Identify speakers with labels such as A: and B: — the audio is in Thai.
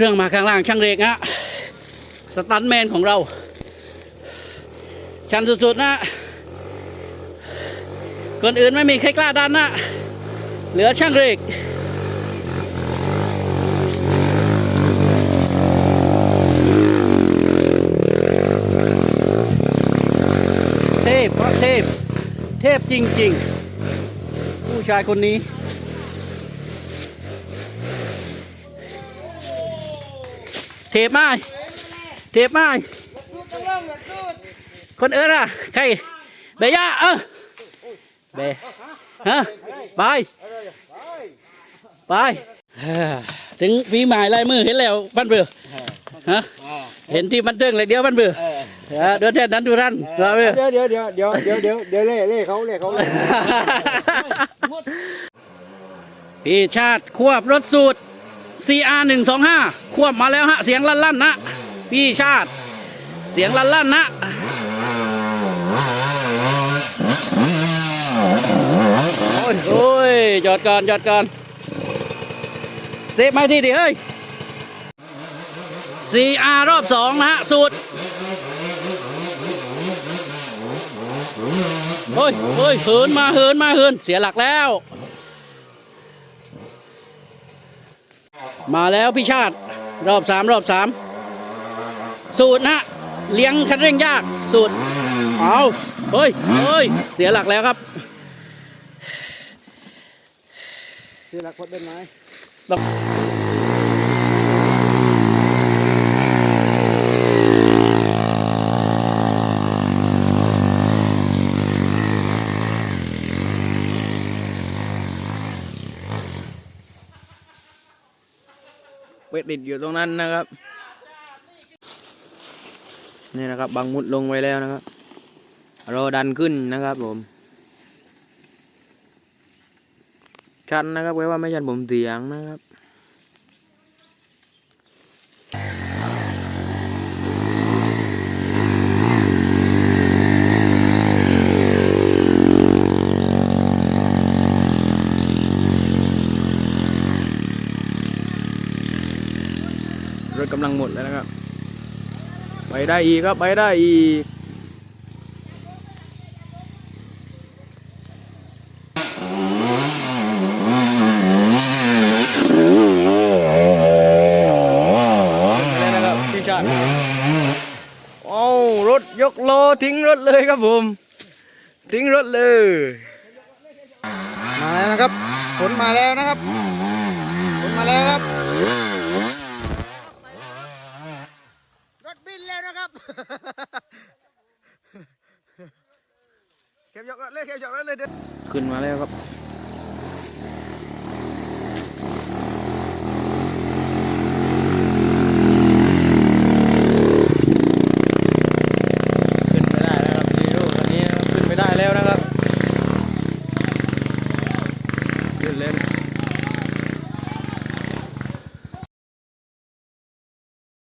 A: เครื่องมาข้างล่างช่างเรกฮะสตันแมนของเรา ชันสุดๆนะคนอื่นไม่มีใครกล้าดันนะเหลือช่างเรกเทพพระเทพ เทพจริง ๆ ผู้ชายคนนี้ เทพมากเทพมากคนเอิร์อะใครเบย่าเออเบฮะไปไปเฮ้อถึงฝีหมายลายมือเห็นแล้วบ้านเบือฮะเห็นที่มันเทิงเลยเดียวบ้านเบือเออเดี๋ยวแทนนั้นดูท่านเราเบือ
B: เดี๋ยวเดี๋ยวเดี๋ยวเดี๋ยวเดี๋ยวเดี๋ยวเดี๋ยวเล่เล่เขาเล่เขาเล่
A: พี่ชาติควบรถสูตร CR 125ควบมาแล้วฮะ เสียงลั่นๆนนะ พี่ชาติ เสียงลั่นๆนะ โอ้ยโอ้ยจอดก่อนจอดก่อน เซฟไม่ที่ดิเฮ้ย CR รอบสองนะฮะ สูตรโอ้ยโอ้ยเหินมาเหินมาเหินเสียหลักแล้ว มาแล้วพี่ชาติรอบสามรอบสามสูตรนะเลี้ยงคันเร่งยากสูตรเอาเฮ้ยเฮ้ยเสียหลักแล้วครับ
B: เสียหลักคนเป็นไง
C: ไปติดอยู่ตรงนั้นนะครับ นี่นะครับบังมุดลงไว้แล้วนะครับรอดันขึ้นนะครับผมชันนะครับไว้ว่าไม่ชันผมเสียงนะครับ กำลังหมดแล้วนะครับ ไปได้อีกครับไปได้อีกโอ้ารถยกโลทิ้งรถเลยครับผม ทิ้งรถเลย
B: มาแล้วนะครับฝนมาแล้วนะครับฝนมาแล้วครับรถบินแล้วนะครับ เก็บยกเลยเก็บยกเลยเด้อ
C: ขึ้นมาแล้วครับ